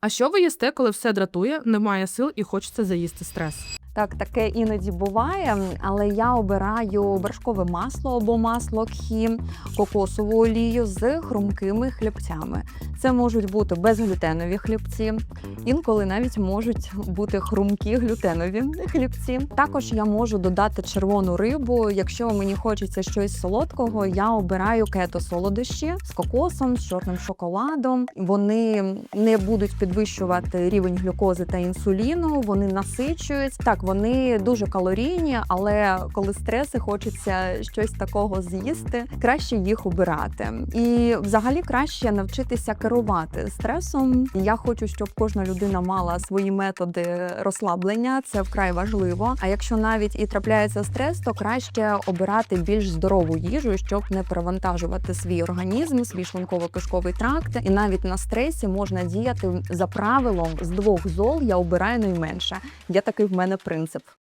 А що ви їсте, коли все дратує, немає сил і хочеться заїсти стрес? Так, таке іноді буває, але я обираю вершкове масло або масло кхі, кокосову олію з хрумкими хлібцями. Це можуть бути безглютенові хлібці, інколи навіть можуть бути хрумкі глютенові хлібці. Також я можу додати червону рибу. Якщо мені хочеться щось солодкого, я обираю кето солодощі з кокосом, з чорним шоколадом. Вони не будуть підвищувати рівень глюкози та інсуліну. Вони насичують. Так, вони дуже калорійні, але коли стреси хочеться щось такого з'їсти, краще їх обирати. І взагалі краще навчитися керувати стресом. Я хочу, щоб кожна людина мала свої методи розслаблення. Це вкрай важливо. А якщо навіть і трапляється стрес, то краще обирати більш здорову їжу, щоб не перевантажувати свій організм, свій шлунково-кишковий тракт. І навіть на стресі можна діяти за правилом з двох зол. Я обираю найменше. Є такий в мене принцип.